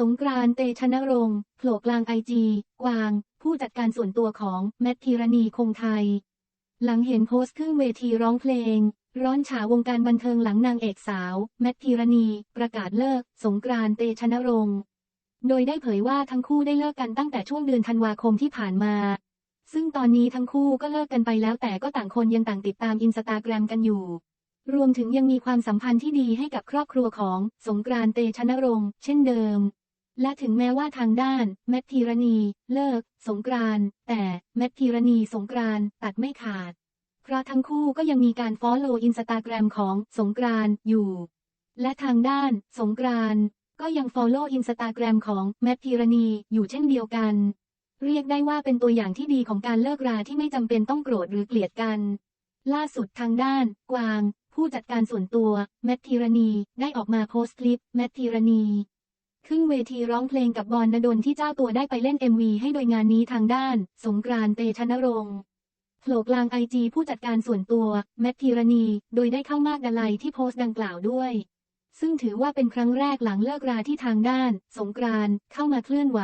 สงกรานต์เตชะนรงค์โผล่กลางไอจีกวาง ผู้จัดการส่วนตัวของแมทธีรณีคงไทย หลังเห็นโพสต์ขึ้นเวทีร้องเพลง ร้อนฉาวงการบันเทิงหลังนางเอกสาว แมทธีรณี ประกาศเลิก สงกรานต์เตชะนรงค์โดยได้เผยว่าทั้งคู่ได้เลิกกันตั้งแต่ช่วงเดือนธันวาคมที่ผ่านมา ซึ่งตอนนี้ทั้งคู่ก็เลิกกันไปแล้วแต่ก็ต่างคนยังต่างติดตามอินสตาแกรมกันอยู่รวมถึงยังมีความสัมพันธ์ที่ดีให้กับครอบครัวของสงกรานต์เตชะนรงค์เช่นเดิม และถึงแม้ว่าทางด้าน แมทธีรณี เลิก สงกรานแต่แมทธีรณีสงกรานตัดไม่ขาด เพราะทั้งคู่ก็ยังมีการฟอลโล่อินสตาแกรมของสงกรานอยู่ และทางด้าน สงกรานก็ยังฟอลโล่อินสตาแกรมของแมทธีรณีอยู่เช่นเดียวกัน เรียกได้ว่าเป็นตัวอย่างที่ดีของการเลิกราที่ไม่จำเป็นต้องโกรธหรือเกลียดกัน ล่าสุดทางด้าน กวาง ผู้จัดการส่วนตัว แมทธีรณี ได้ออกมาโพสต์คลิป แมทธีรณี ขึ้นเวทีร้องเพลงกับบอลนดลที่เจ้าตัวได้ไปเล่น MV ให้โดยงานนี้ทางด้าน สงกรานต์เตชะนรงค์โผล่กลางไอจีผู้จัดการส่วนตัว แมทธีรณี โดยได้เข้ามากดาลัยที่โพสต์ดังกล่าวด้วย ซึ่งถือว่าเป็นครั้งแรกหลังเลิกราที่ทางด้าน สงกรานต์เข้ามาเคลื่อนไหว